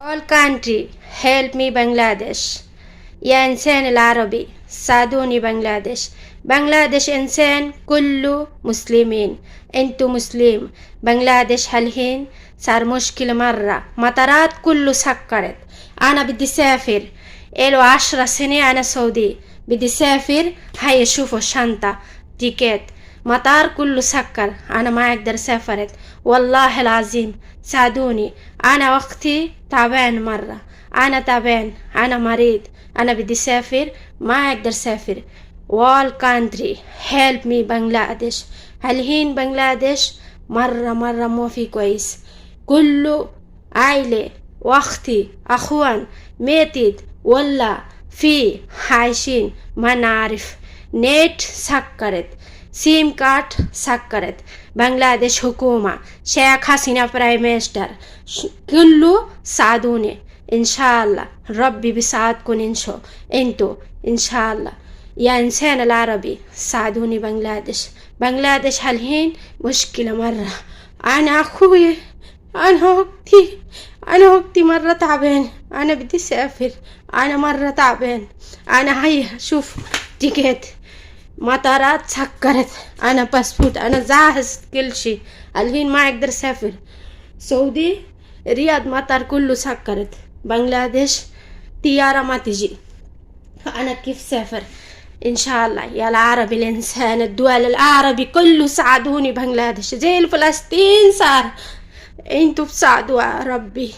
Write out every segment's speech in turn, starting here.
All country help me Bangladesh. يا إنسان العربي ساعدوني بنغلاديش بنغلاديش إنسان كله مسلمين انتو مسلم بنغلاديش هالحين صار مشكلة مرة مطارات كله سكرت أنا بدي سافر إلو عشرة سنة أنا سعودي بدي سافر هاي شوفوا الشنطة تيكت مطار كله سكر أنا ما أقدر سافرت والله العظيم ساعدوني. أنا وقتي تعبان مرة. أنا تعبان. أنا مريض. أنا بدي سافر. ما أقدر سافر. All country. Help me بنغلاديش الحين بنغلاديش مرة مرة مو في كويس. كله عائلة وأختي أخوان ماتت ولا في عايشين. ما نعرف. نت سكرت. سيم كارد سكرت بنغلاديش حكومة شيخ حسينة برايم مينستر كله ساعدوني إن شاء الله ربي بيساعدكم انشو انتو إن شاء الله يا إنسان العربي ساعدوني بنغلاديش بنغلاديش هالحين مشكلة مرة أنا أخوي أنا أختي أنا أختي مرة تعبان أنا بدي أسافر أنا مرة تعبان أنا هيا شوف تيكت مطارات سكرت أنا باسبوت أنا جاهز كل شيء. الحين ما أقدر أسافر. سعودي رياض مطار كله سكرت. بنغلاديش طيارة ما تجي. أنا كيف سافر؟ إن شاء الله. يا العربي الإنسان الدول العربي كله ساعدوني. بنغلاديش زي الفلسطين صار. أنتوا بتساعدوا يا ربي.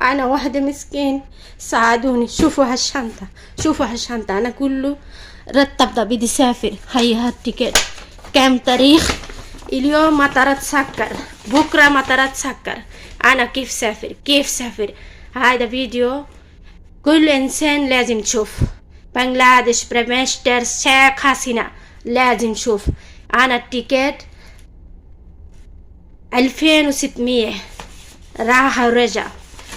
أنا واحدة مسكين. ساعدوني. شوفوا هالشنطة. شوفوا هالشنطة. أنا كله رتبت بدي سافر هيا هالتيكت كم تاريخ؟ اليوم مطارات سكر. بكرة مطارات سكر. أنا كيف سافر؟ كيف سافر؟ هذا فيديو كل إنسان لازم تشوف. بنغلاديش بريمستر شيخ حسينة. لازم تشوف. أنا التيكت ألفين وستمية. راح ورجع.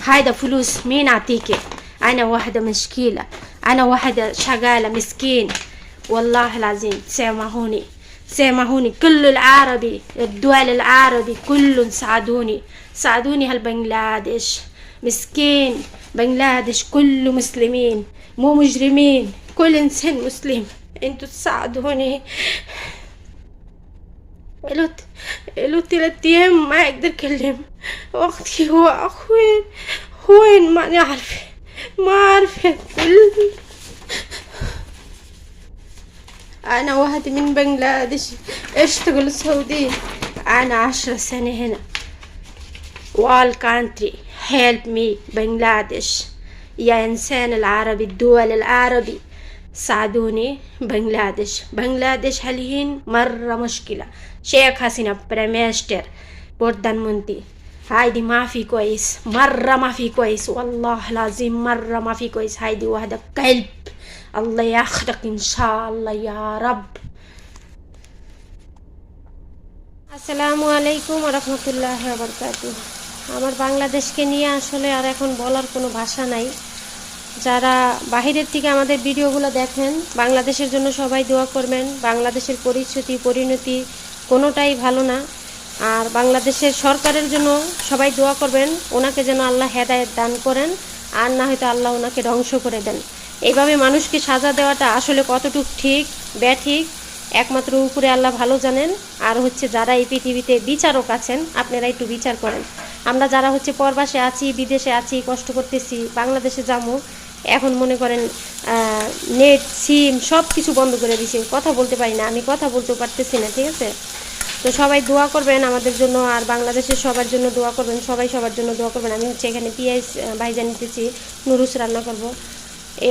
هيدا فلوس مين أعطيكي؟ أنا واحدة مشكلة أنا واحدة شغالة مسكين. والله العظيم سامحوني. سامحوني. كل العربي الدول العربي كلهم ساعدوني. ساعدوني هالبنغلاديش. مسكين بنغلاديش كله مسلمين. مو مجرمين كل إنسان مسلم. إنتوا تساعدوني. له له تلات أيام ما أقدر أكلم أختي. هو أخوين وين ما نعرف. ما عارف ياكل أنا واحد من بنجلاديش اشتغل السعودية؟ أنا عشر سنة هنا. وال كانتري هيلب مي بنجلاديش يا إنسان العربي الدول العربي. ساعدوني بنجلاديش بنجلاديش حاليا مرة مشكلة؟ شيخ حسين بريمير بردن منتي. هايدي ما في كويس مرة ما في كويس والله العظيم مرة ما في كويس هايدي واحدة كلب الله ياخدك إن شاء الله يا رب আসসালামু আলাইকুম রহমতুল্লাহ বরকাত আমার বাংলাদেশকে নিয়ে আসলে আর এখন বলার কোনো ভাষা নাই যারা বাহিরের থেকে আমাদের ভিডিওগুলো দেখেন বাংলাদেশের জন্য সবাই দোয়া করবেন বাংলাদেশের পরিস্থিতি পরিণতি কোনোটাই ভালো না আর বাংলাদেশের সরকারের জন্য সবাই দোয়া করবেন, ওনাকে যেন আল্লাহ হেদায়েত দান করেন, আর না হয়তো আল্লাহ ওনাকে ধ্বংস করে দেন। এইভাবে মানুষকে সাজা দেওয়াটা আসলে কতটুকু ঠিক, ব্যাঠিক, একমাত্র উপরে আল্লাহ ভালো জানেন, আর হচ্ছে যারা এই পৃথিবীতে বিচারক আছেন, আপনারা একটু বিচার করেন। আমরা যারা হচ্ছে পরবাসে আছি, বিদেশে আছি, কষ্ট করতেছি, বাংলাদেশে যাব, এখন মনে করেন নেট সিম সব কিছু বন্ধ করে দিছে। কথা বলতে পারি না, আমি কথা বলতেও পারতেছি না, ঠিক আছে? তো সবাই দোয়া করবেন আমাদের জন্য, আর বাংলাদেশের সবার জন্য দোয়া করবেন, সবাই সবার জন্য দোয়া করবেন। আমি হচ্ছে এখানে পিঁয়াজ ভাইজা নিতেছি নুরুস রান্না করব।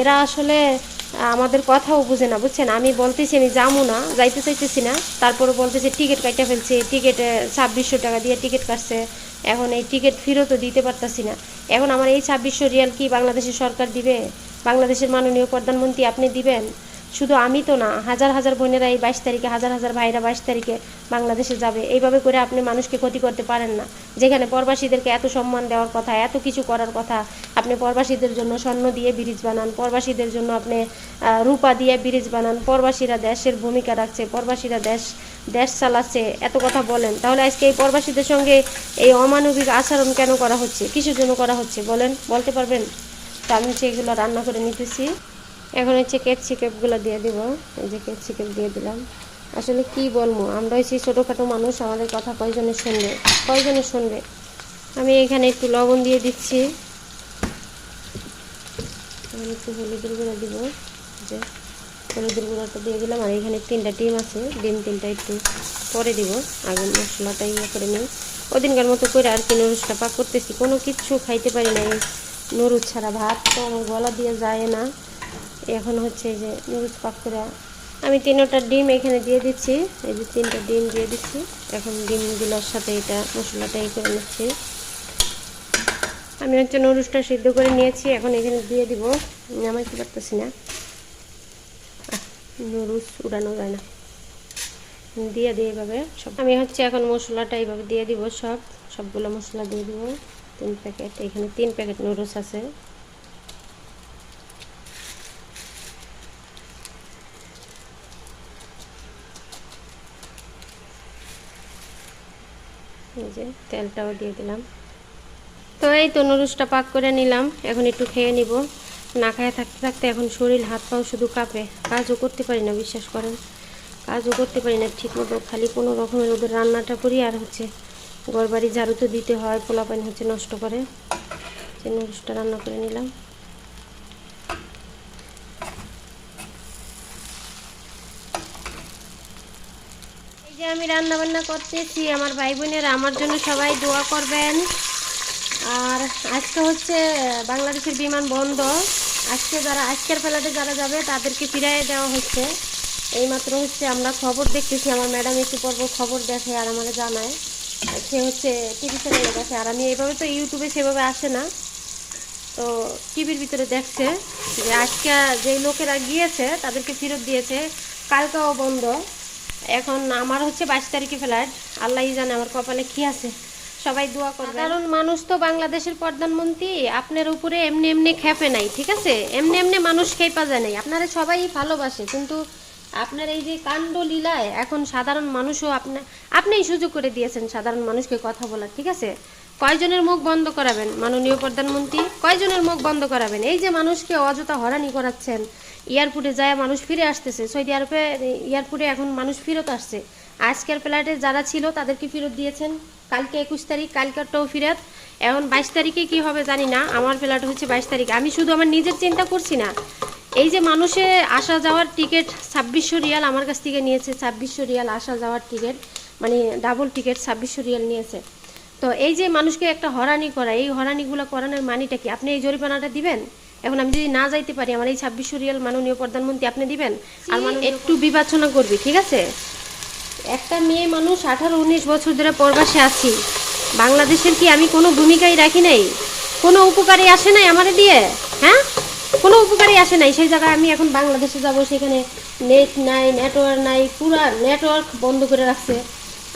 এরা আসলে আমাদের কথাও বুঝে না, বুঝছেন? আমি বলতেছি, আমি যাব না, যাইতে চাইতেছি না। তারপরে বলতেছি, টিকিট কাটতে ফেলছে, টিকিটে ছাব্বিশশো টাকা দিয়ে টিকিট কাটছে। এখন এই টিকিট ফেরতও দিতে পারতাছি না। এখন আমার এই ছাব্বিশশো রিয়াল কি বাংলাদেশের সরকার দিবে? বাংলাদেশের মাননীয় প্রধানমন্ত্রী আপনি দিবেন? শুধু আমি তো না, হাজার হাজার বোনেরা এই বাইশ তারিখে, হাজার হাজার ভাইরা বাইশ তারিখে বাংলাদেশে যাবে। এইভাবে করে আপনি মানুষকে ক্ষতি করতে পারেন না। যেখানে প্রবাসীদেরকে এত সম্মান দেওয়ার কথা, এত কিছু করার কথা, আপনি প্রবাসীদের জন্য স্বর্ণ দিয়ে ব্রিজ বানান, প্রবাসীদের জন্য আপনি রূপা দিয়ে ব্রিজ বানান, প্রবাসীরা দেশের ভূমিকা রাখছে, প্রবাসীরা দেশ দেশ চালাচ্ছে, এত কথা বলেন। তাহলে আজকে এই প্রবাসীদের সঙ্গে এই অমানবিক আচরণ কেন করা হচ্ছে? কিসের জন্য করা হচ্ছে? বলেন, বলতে পারবেন? তা আমি এগুলো রান্না করে নিতেছি। এখন হচ্ছে কেপসি কেপগুলো দিয়ে দিব। এই যে কেপসি কেপ দিয়ে দিলাম। আসলে কি বলব? আমরা হচ্ছে ছোটোখাটো মানুষ, আমাদের কথা কয়জনে শুনবে? কয়জনে শুনবে? আমি এখানে একটু লবণ দিয়ে দিচ্ছি। আমি একটু হলুদের গুঁড়ো দিব। যে হলুদের গুঁড়োটা দিয়ে দিলাম। আর এখানে তিনটা ডিম আছে। ডিম তিনটা একটু পরে দিব। আগে মশলাটা ইয়ে করে নিই। ওদিনকার মতো করে আর কি নুরুসটা পাক করতেছি। কোনো কিচ্ছু খাইতে পারি না এই ছাড়া ভাত তো আমার গলা দিয়ে যায় না। এখন হচ্ছে যে নুরুস পাক আমি তিনটা ডিম এখানে দিয়ে দিচ্ছি। এই যে তিনটা ডিম দিয়ে দিচ্ছি। এখন ডিমগুলোর সাথে এটা মশলাটা এই করে নিচ্ছি। আমি হচ্ছে নুডলসটা সিদ্ধ করে নিয়েছি। এখন এখানে দিয়ে দিব। আমার কি পারতেছি না? নুডলস উড়ানো যায় না। দিয়ে দিয়ে এইভাবে সব আমি হচ্ছে এখন মশলাটা এইভাবে দিয়ে দিব সব। সবগুলো মশলা দিয়ে দিব। তিন প্যাকেট। এখানে তিন প্যাকেট নুডলস আছে। এই যে তেলটাও দিয়ে দিলাম। তো এই তো নুডলসটা পাক করে নিলাম, এখন একটু খেয়ে নিব। না খায় থাকতে থাকতে এখন শরীর, হাত পাও শুধু কাঁপে। কাজও করতে পারি না, বিশ্বাস করেন। কাজও করতে পারি না ঠিক মতো খালি কোনো রকমের ওদের রান্নাটা করি, আর হচ্ছে ঘর বাড়ি ঝাড়ু তো দিতে হয় পোলা পানি হচ্ছে নষ্ট করে। নুডলসটা রান্না করে নিলাম। আমি রান্না বান্না করতেছি, আমার ভাই বোনেরা আমার জন্য সবাই দোয়া করবেন। আর আজকে হচ্ছে, বাংলাদেশের বিমান বন্ধ। আজকে যারা, আজকের ফেলাতে যারা যাবে, তাদেরকে ফিরাই দেওয়া হচ্ছে। এইমাত্র হচ্ছে আমরা খবর দেখতেছি, আমার ম্যাডাম একটু পর্ব খবর দেখে আর আমাকে জানায়। সে হচ্ছে টিভি চ্যানেলে দেখে, আর আমি এইভাবে তো ইউটিউবে সেভাবে আসে না। তো টিভির ভিতরে দেখছে যে আজকে যে লোকেরা গিয়েছে, তাদেরকে ফেরত দিয়েছে। কালকেও বন্ধ। এখন আমার হচ্ছে বাইশ তারিখে ফ্লাইট। আল্লাহই জানে আমার কপালে কি আছে। সবাই দোয়া করবে কারণ মানুষ তো বাংলাদেশের প্রধানমন্ত্রী, আপনার উপরে এমনি এমনি খেপে নাই, ঠিক আছে? এমনি এমনি মানুষ খেপা যায় নাই। আপনারা সবাই ভালোবাসে, কিন্তু আপনার এই যে কাণ্ড লীলায় এখন সাধারণ মানুষও আপনার আপনিই সুযোগ করে দিয়েছেন সাধারণ মানুষকে কথা বলার, ঠিক আছে? কয়জনের মুখ বন্ধ করাবেন? মাননীয় প্রধানমন্ত্রী, কয়জনের মুখ বন্ধ করাবেন? এই যে মানুষকে অযথা হরানি করাচ্ছেন, এয়ারপোর্টে যায় মানুষ ফিরে আসতেছে। সৌদি আরবে, এয়ারপোর্টে এখন মানুষ ফেরত আসছে। আজকের ফ্লাইটে যারা ছিল, তাদেরকে ফেরত দিয়েছেন। কালকে একুশ তারিখ কালকেরটাও ফেরত। এখন বাইশ তারিখে কি হবে জানি না, আমার ফ্লাইট হচ্ছে বাইশ তারিখ। আমি শুধু আমার নিজের চিন্তা করছি না। এই যে মানুষে আসা যাওয়ার টিকিট ছাব্বিশশো রিয়াল আমার কাছ থেকে নিয়েছে, ছাব্বিশশো রিয়াল আসা যাওয়ার টিকিট মানে ডাবল টিকিট ছাব্বিশশো রিয়াল নিয়েছে। তো এই যে মানুষকে একটা হরানি করা এই হরানিগুলো করানোর মানিটা কি? আপনি এই জরিমানাটা দিবেন? এখন আমি যদি না যাইতে পারি আমার এই ছাব্বিশশো রিয়াল মাননীয় প্রধানমন্ত্রী আপনি দিবেন? আর মানুষ একটু বিবেচনা করবি ঠিক আছে? একটা মেয়ে মানুষ আঠারো উনিশ বছর ধরে প্রবাসে আছি। বাংলাদেশের কি আমি কোনো ভূমিকাই রাখি নাই? কোনো উপকারী আসে নাই আমারে দিয়ে? হ্যাঁ? কোনো উপকারী আসে নাই। সেই জায়গায় আমি এখন বাংলাদেশে যাব সেখানে নেট নাই নেটওয়ার্ক নাই পুরা নেটওয়ার্ক বন্ধ করে রাখছে।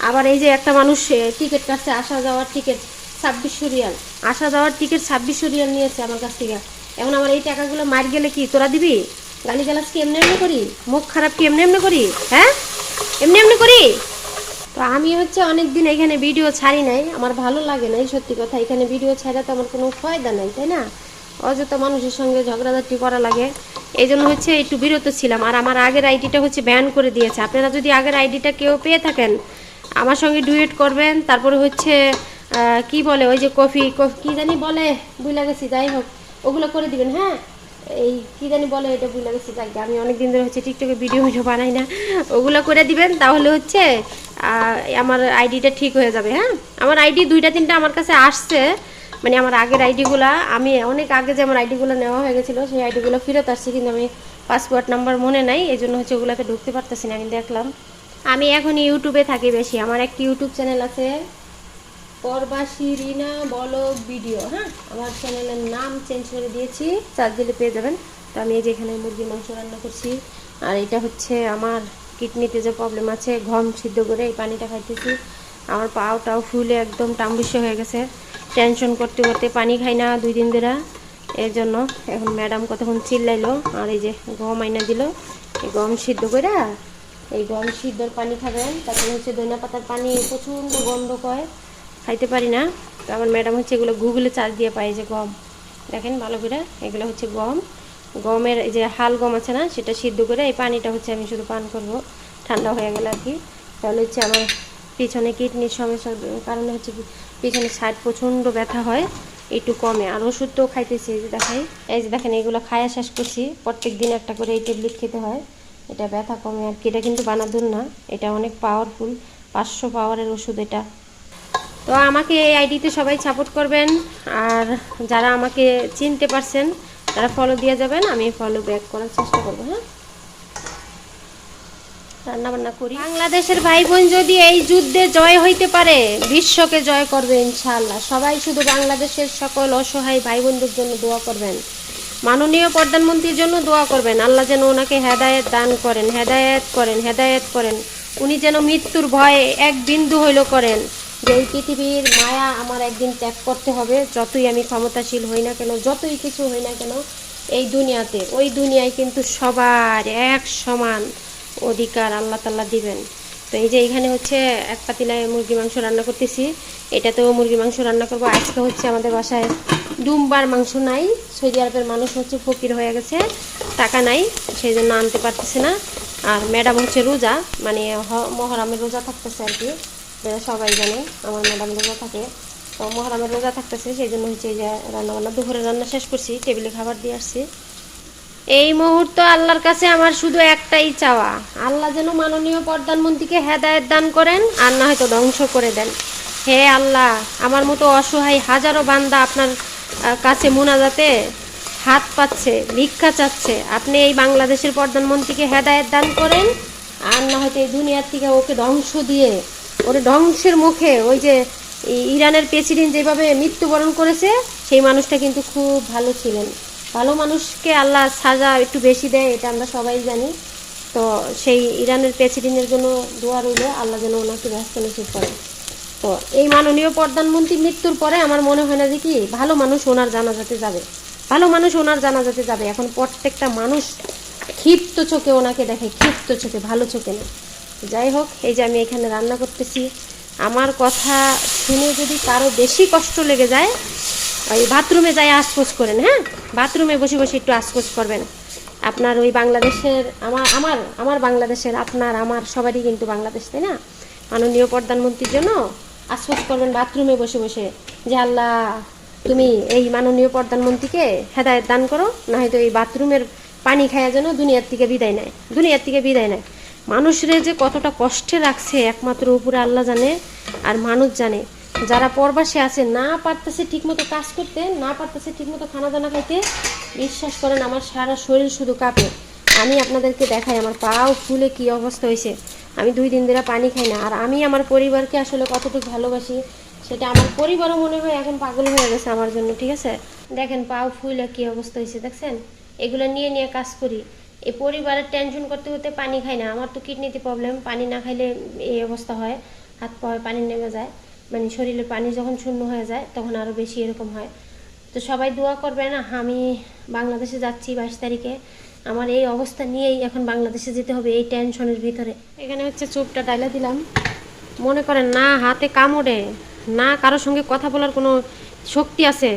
আবার এই যে একটা মানুষ টিকিট কাটছে, আসা যাওয়ার টিকিট ছাব্বিশশো রিয়াল। আসা যাওয়ার টিকিট ছাব্বিশশো রিয়াল নিয়েছে আমার কাছ থেকে। এখন আমার এই টাকাগুলো মার গেলে কি, তোরা দিবি? গালি গালাজ কি এমনি এমনি করি? মুখ খারাপ কি এমনি এমনি করি? হ্যাঁ? এমনি এমনি করি? তো আমি হচ্ছে অনেক দিন এখানে ভিডিও ছাড়ি নাই, আমার ভালো লাগে নাই, সত্যি কথা। এখানে ভিডিও ছাড়া তো আমার কোনো ফায়দা নাই, তাই না? অযথা মানুষের সঙ্গে ঝগড়াঝাটি করা লাগে। এই জন্য হচ্ছে একটু বিরত ছিলাম। আর আমার আগের আইডিটা হচ্ছে ব্যান করে দিয়েছে। আপনারা যদি আগের আইডিটা কেউ পেয়ে থাকেন আমার সঙ্গে ডুয়েট করবেন, তারপরে হচ্ছে কি বলে, ওই যে কফি কফি, কি জানি বলে বুঝলা গেছি, যাই হোক, ওগুলো করে দিবেন হ্যাঁ? এই কি জানি বলে, এটা বুঝলা গেছি যাই আমি অনেক দিন ধরে হচ্ছে টিকটকে ভিডিও ভিডিও বানাই না, ওগুলো করে দিবেন, তাহলে হচ্ছে আমার আইডিটা ঠিক হয়ে যাবে হ্যাঁ? আমার আইডি দুইটা, তিনটা আমার কাছে আসছে মানে আমার আগের আইডিগুলো আমি অনেক আগে যে আমার আইডিগুলো নেওয়া হয়ে গেছিল, সেই আইডিগুলো ফেরত আসছে, কিন্তু আমি পাসওয়ার্ড নাম্বার মনে নাই এই জন্য হচ্ছে ওগুলোতে ঢুকতে পারতেছি না, আমি দেখলাম। আমি এখন ইউটিউবে থাকি বেশি। আমার একটি ইউটিউব চ্যানেল আছে। পরবাসী রিনা বলো ভিডিও হ্যাঁ? আমার চ্যানেলের নাম চেঞ্জ করে দিয়েছি। চার্জ দিলে পেয়ে যাবেন। তো আমি এই যে এখানে মুরগির মাংস রান্না করছি। আর এটা হচ্ছে আমার কিডনিতে যে প্রবলেম আছে গম সিদ্ধ করে এই পানিটা খাইতেছি। আমার পাও টাও ফুলে একদম টাম্বিষ্য হয়ে গেছে। টেনশন করতে করতে পানি খাই না দুই দিন ধরে। এর জন্য এখন ম্যাডাম কতক্ষণ চিল্লাইলো, আর এই যে গম আইনা দিল, এই গম সিদ্ধ করে এই গম সিদ্ধর পানি খাবেন, তারপরে হচ্ছে ধনিয়া পাতার পানি প্রচণ্ড গন্ধ কয় খাইতে পারি না, তো আমার ম্যাডাম হচ্ছে এগুলো গুগলে চার্জ দিয়ে পাই যে গম। দেখেন ভালো করে, এগুলো হচ্ছে গম। গমের যে হাল গম আছে না, সেটা সিদ্ধ করে এই পানিটা হচ্ছে আমি শুধু পান করব। ঠান্ডা হয়ে গেলে আর কি। তাহলে হচ্ছে আমার পিছনে কিডনির সমস্যার কারণে হচ্ছে পিছনে সাইড প্রচণ্ড ব্যথা হয়, একটু কমে। আর ওষুধ তো খাইতেছি দেখাই। এই যে দেখেন, এগুলো খায়া শেষ করছি। প্রত্যেক দিন একটা করে এই ট্যাবলেট খেতে হয়। এটা ব্যথা কমে আর কি, এটা কিন্তু বানাদুর না, এটা অনেক পাওয়ারফুল পাঁচশো পাওয়ারের ওষুধ এটা। তো আমাকে এই আইডিতে সবাই সাপোর্ট করবেন, আর যারা আমাকে চিনতে পারছেন, তারা ফলো দিয়ে যাবেন, আমি ফলো ব্যাক করার চেষ্টা করব হ্যাঁ? রান্না বান্না করি। বাংলাদেশের ভাই বোন যদি এই যুদ্ধে জয় হইতে পারে, বিশ্বকে জয় করবে ইনশাআল্লাহ। সবাই শুধু বাংলাদেশের সকল অসহায় ভাই বোনদের জন্য দোয়া করবেন। মাননীয় প্রধানমন্ত্রীর জন্য দোয়া করবেন। আল্লাহ যেন ওনাকে হেদায়েত দান করেন, হেদায়েত করেন হেদায়েত করেন। উনি যেন মৃত্যুর ভয়ে এক বিন্দু হইল করেন। যে এই পৃথিবীর মায়া আমার একদিন ত্যাগ করতে হবে, যতই আমি ক্ষমতাশীল হই না কেন, যতই কিছু হই না কেন, এই দুনিয়াতে, ওই দুনিয়ায় কিন্তু সবার এক সমান অধিকার আল্লাহ তাল্লাহ দিবেন। তো এই যে এখানে হচ্ছে এক পাতিলায় মুরগি মাংস রান্না করতেছি। এটা তো মুরগি মাংস রান্না করব। আজকে হচ্ছে আমাদের বাসায় ডুমবার মাংস নাই। সৌদি আরবের মানুষ হচ্ছে ফকির হয়ে গেছে, টাকা নাই সেই জন্য আনতে পারতেছে না। আর ম্যাডাম হচ্ছে রোজা মানে মহরমের রোজা থাকতেছে আর কি। সবাই জানে, আমার ম্যাডাম রোজা থাকে। তো মহরমের রোজা থাকতেছে সেই জন্য হচ্ছে এই যে রান্না বান্না দুপুরে রান্না শেষ করছি, টেবিলে খাবার দিয়ে আসছি। এই মুহূর্ত আল্লাহর কাছে আমার শুধু একটাই চাওয়া। আল্লাহ যেন মাননীয় প্রধানমন্ত্রীকে হেদায়েত দান করেন আর না হয়তো ধ্বংস করে দেন। হে আল্লাহ, আমার মতো অসহায় হাজারো বান্দা আপনার কাছে মোনাজাতে হাত পাচ্ছে, ভিক্ষা চাচ্ছে। আপনি এই বাংলাদেশের প্রধানমন্ত্রীকে হেদায়েত দান করেন আর না হয়তো এই দুনিয়ার থেকে ওকে ধ্বংস দিয়ে, ওর ধ্বংসের মুখে ওই যে ইরানের প্রেসিডেন্ট যেভাবে মৃত্যুবরণ করেছে, সেই মানুষটা কিন্তু খুব ভালো ছিলেন। ভালো মানুষকে আল্লাহ সাজা একটু বেশি দেয়, এটা আমরা সবাই জানি। তো সেই ইরানের প্রেসিডেন্টের জন্য দোয়া রইল, আল্লাহ যেন ওনাকে ব্যস্ত নসিব করে। তো এই মাননীয় প্রধানমন্ত্রী মৃত্যুর পরে আমার মনে হয় না যে কি, ভালো মানুষ ওনার জানাজাতে যাবে। ভালো মানুষ ওনার জানাজাতে যাবে। এখন প্রত্যেকটা মানুষ ক্ষিপ্ত চোখে ওনাকে দেখে, ক্ষিপ্ত চোখে, ভালো চোখে না। যাই হোক, এই যে আমি এখানে রান্না করতেছি। আমার কথা শুনে যদি কারও বেশি কষ্ট লেগে যায় ওই বাথরুমে যাই আশপোষ করেন হ্যাঁ? বাথরুমে বসে বসে একটু আশপোষ করবেন। আপনার ওই বাংলাদেশের, আমার আমার আমার বাংলাদেশের, আপনার, আমার সবারই কিন্তু বাংলাদেশ, তাই না? মাননীয় প্রধানমন্ত্রীর জন্য আশপোষ করবেন বাথরুমে বসে বসে। যে আল্লাহ, তুমি এই মাননীয় প্রধানমন্ত্রীকে হেদায়ত দান করো না হয়তো এই বাথরুমের পানি খাওয়া যেন দুনিয়ার থেকে বিদায় নেয়, দুনিয়ার থেকে বিদায় নেয়। মানুষরে যে কতটা কষ্টে রাখছে, একমাত্র উপরে আল্লাহ জানে আর মানুষ জানে। যারা পরবাসে আছে না পারতেছে ঠিকমতো কাজ করতে, না পারতেছে ঠিকমতো খানা দানা খাইতে, বিশ্বাস করেন আমার সারা শরীর শুধু কাঁপে। আমি আপনাদেরকে দেখাই, আমার পাও ফুলে কি অবস্থা হয়েছে। আমি দুই দিন ধরে পানি খাই না, আর আমি আমার পরিবারকে আসলে কতটুকু ভালোবাসি, সেটা আমার পরিবারও মনে হয় এখন পাগল হয়ে গেছে আমার জন্য, ঠিক আছে? দেখেন পাও ফুলে কি অবস্থা হয়েছে, দেখছেন? এগুলো নিয়ে নিয়ে কাজ করি। এই পরিবারের টেনশন করতে করতে পানি খাই না। আমার তো কিডনিতে প্রবলেম পানি না খাইলে এই অবস্থা হয়, হাত পায়ে পানি নেমে যায়। মানে শরীরে পানি যখন শূন্য হয়ে যায়, তখন আরও বেশি এরকম হয়। তো সবাই দোয়া করবে না, আমি বাংলাদেশে যাচ্ছি বাইশ তারিখে। আমার এই অবস্থা নিয়েই এখন বাংলাদেশে যেতে হবে এই টেনশনের ভিতরে। এখানে হচ্ছে চুপটা ডাইলা দিলাম। মনে করেন না, হাতে কামড়ে, না কারোর সঙ্গে কথা বলার কোনো শক্তি আছে।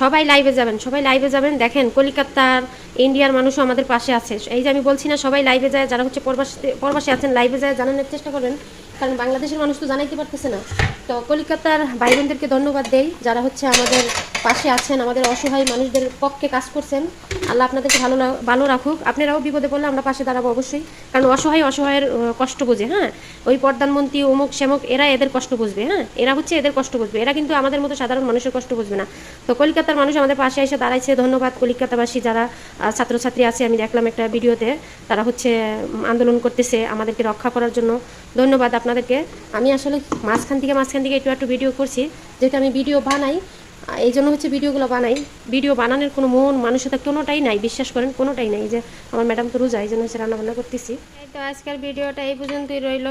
সবাই লাইভে যাবেন, সবাই লাইভে যাবেন। দেখেন, কলিকাতার ইন্ডিয়ার মানুষও আমাদের পাশে আছে। এই যে আমি বলছি না সবাই লাইভে যায়, যারা হচ্ছে প্রবাসী প্রবাসী আছেন লাইভে যায়, জানানোর চেষ্টা করবেন। কারণ বাংলাদেশের মানুষ তো জানাইতে পারতেছে না। তো কলিকাতার ভাই বোনদেরকে ধন্যবাদ দেই, যারা হচ্ছে আমাদের পাশে আছেন, আমাদের অসহায় মানুষদের পক্ষে কাজ করছেন। আল্লাহ আপনাদেরকে ভালো ভালো রাখুক। আপনারাও বিপদে পড়লে আমরা পাশে দাঁড়াবো অবশ্যই। কারণ অসহায় অসহায়ের কষ্ট বোঝে হ্যাঁ? ওই প্রধানমন্ত্রী, অমুক সেমক এরা এদের কষ্ট বুঝবে হ্যাঁ? এরা হচ্ছে এদের কষ্ট বুঝবে। এরা কিন্তু আমাদের মতো সাধারণ মানুষের কষ্ট বুঝবে না। তো কলকাতার মানুষ আমাদের পাশে এসে দাঁড়াইছে। ধন্যবাদ কলিকাতাবাসী যারা ছাত্রছাত্রী আছে। আমি দেখলাম একটা ভিডিওতে তারা হচ্ছে আন্দোলন করতেছে আমাদেরকে রক্ষা করার জন্য। ধন্যবাদ আপনাদেরকে। আমি আসলে মাঝখান থেকে মাঝখান থেকে একটু একটু ভিডিও করছি। যেহেতু আমি ভিডিও বানাই এই জন্য হচ্ছে ভিডিওগুলো বানাই। ভিডিও বানানোর কোনো মন, মানসিকতা কোনোটাই নাই, বিশ্বাস করেন, কোনোটাই নাই। যে আমার ম্যাডাম তো রোজা, এই জন্য হচ্ছে রান্নাবান্না করতেছি। এই তো আজকের ভিডিওটা এই পর্যন্তই রইল।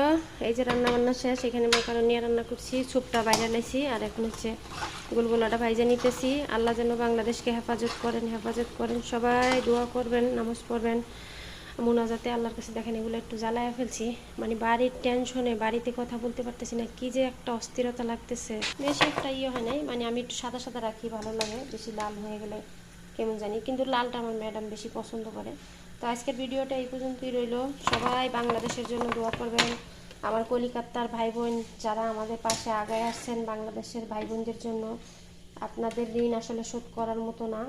এই যে রান্নাবান্না শেষ, এখানে মাকারন নিয়ে রান্না করছি, স্যুপটা বাইরে লাইছি আর এখন হচ্ছে গুলগুলাটা ভাইজে নিতেছি। আল্লাহ যেন বাংলাদেশকে হেফাজত করেন হেফাজত করেন। সবাই দোয়া করবেন, নামাজ পড়বেন। মোনাজাতে আল্লাহর কাছে দেখেন এগুলো একটু জ্বালায়া ফেলছি। মানে বাড়ির টেনশনে বাড়িতে কথা বলতে পারতেছি না, কি যে একটা অস্থিরতা লাগতেছে। বেশি একটা ইয়ে হয় নাই মানে আমি একটু সাদা সাদা রাখি, ভালো লাগে, বেশি লাল হয়ে গেলে কেমন জানি, কিন্তু লালটা আমার ম্যাডাম বেশি পছন্দ করে। তো আজকের ভিডিওটা এই পর্যন্তই রইল। সবাই বাংলাদেশের জন্য দোয়া করবেন। আমার কলিকাতার ভাই বোন যারা আমাদের পাশে আগায় আসছেন বাংলাদেশের ভাই বোনদের জন্য, আপনাদের ঋণ আসলে শোধ করার মতো না।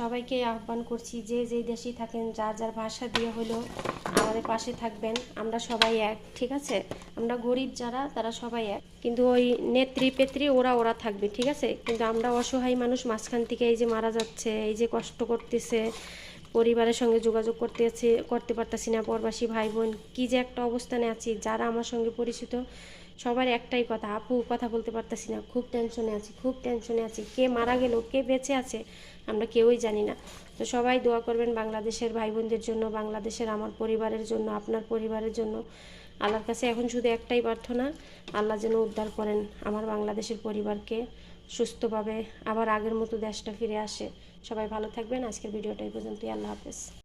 সবাইকে আহ্বান করছি যে যেই দেশেই থাকেন, যার যার ভাষা দিয়ে হলেও আমাদের পাশে থাকবেন, আমরা সবাই এক, ঠিক আছে? আমরা গরিব যারা, তারা সবাই এক। কিন্তু ওই নেত্রী পেত্রী ওরা ওরা থাকবে, ঠিক আছে? কিন্তু আমরা অসহায় মানুষ মাঝখান থেকে এই যে মারা যাচ্ছে, এই যে কষ্ট করতেছে, পরিবারের সঙ্গে যোগাযোগ করতে করতে পারতাছি না, পরবাসী ভাই বোন, কী যে একটা অবস্থানে আছি, যারা আমার সঙ্গে পরিচিত সবার একটাই কথা, আপু, কথা বলতে পারতাছি না, খুব টেনশনে আছি, খুব টেনশনে আছি, কে মারা গেল, কে বেঁচে আছে, আমরা কেউই জানি না। তো সবাই দোয়া করবেন বাংলাদেশের ভাই বোনদের জন্য, বাংলাদেশের আমার পরিবারের জন্য, আপনার পরিবারের জন্য। আল্লাহর কাছে এখন শুধু একটাই প্রার্থনা, আল্লাহ যেন উদ্ধার করেন আমার বাংলাদেশের পরিবারকে সুস্থভাবে, আবার আগের মতো দেশটা ফিরে আসে। সবাই ভালো থাকবেন, আজকের ভিডিওটা এই পর্যন্তই, আল্লাহ হাফেজ।